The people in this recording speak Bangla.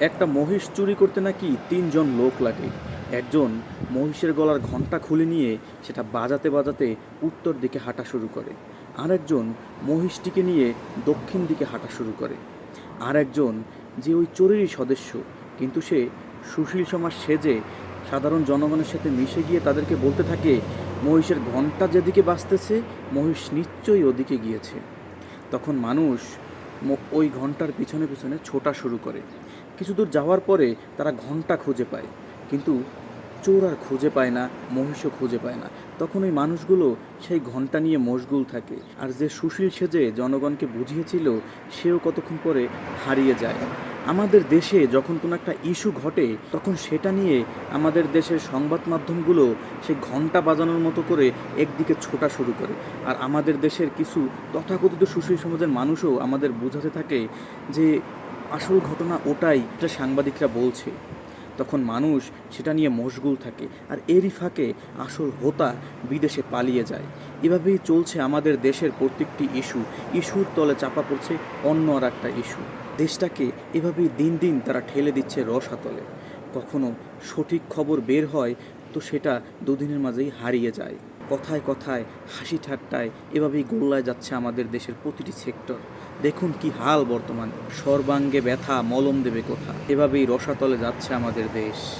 একটা মহিষ চুরি করতে নাকি তিনজন লোক লাগে। একজন মহিষের গলার ঘণ্টা খুলে নিয়ে সেটা বাজাতে বাজাতে উত্তর দিকে হাঁটা শুরু করে। আরেকজন মহিষটিকে নিয়ে দক্ষিণ দিকে হাঁটা শুরু করে। আর একজন যে ওই চোরেরই সদস্য, কিন্তু সে সুশীল সমাজ সেজে সাধারণ জনগণের সাথে মিশে গিয়ে তাদেরকে বলতে থাকে, মহিষের ঘণ্টা যেদিকে বাজতেছে, মহিষ নিশ্চয়ই ওদিকে গিয়েছে। তখন মানুষ ওই ঘণ্টার পিছনে পিছনে ছোটা শুরু করে। কিছু দূর যাওয়ার পরে তারা ঘণ্টা খুঁজে পায়। কিন্তু চোর আর খুঁজে পায় না মহিষও খুঁজে পায় না। তখন ওই মানুষগুলো সেই ঘণ্টা নিয়ে মশগুল থাকে। আর যে সুশীল সেজে জনগণকে বুঝিয়েছিল, সেও কতক্ষণ পরে হারিয়ে যায়। আমাদের দেশে যখন কোনো একটা ইস্যু ঘটে, তখন সেটা নিয়ে আমাদের দেশের সংবাদ মাধ্যমগুলো সেই ঘণ্টা বাজানোর মতো করে একদিকে ছোটা শুরু করে। আর আমাদের দেশের কিছু তথাকথিত সুশীল সমাজের মানুষও আমাদের বোঝাতে থাকে যে আসল ঘটনা ওটাই এটা সাংবাদিকরা বলছে। তখন মানুষ সেটা নিয়ে মশগুল থাকে আর এরই ফাঁকে আসল হোতা বিদেশে পালিয়ে যায়। এভাবেই চলছে আমাদের দেশের প্রত্যেকটি ইস্যু। ইস্যুর তলে চাপা পড়ছে অন্য আর একটা ইস্যু। দেশটাকে এভাবেই দিন দিন তারা ঠেলে দিচ্ছে রসাতলে কখনো সঠিক খবর বের হয় তো সেটা দুদিনের মাঝেই হারিয়ে যায়। কথায় কথায়, হাসি ঠাট্টায় এভাবেই গোল্লায় যাচ্ছে আমাদের দেশের প্রতিটি সেক্টর। দেখুন কি হাল বর্তমানে। সর্বাঙ্গে ব্যথা মলম দেবে কোথা? এভাবেই রসাতলে যাচ্ছে আমাদের দেশ।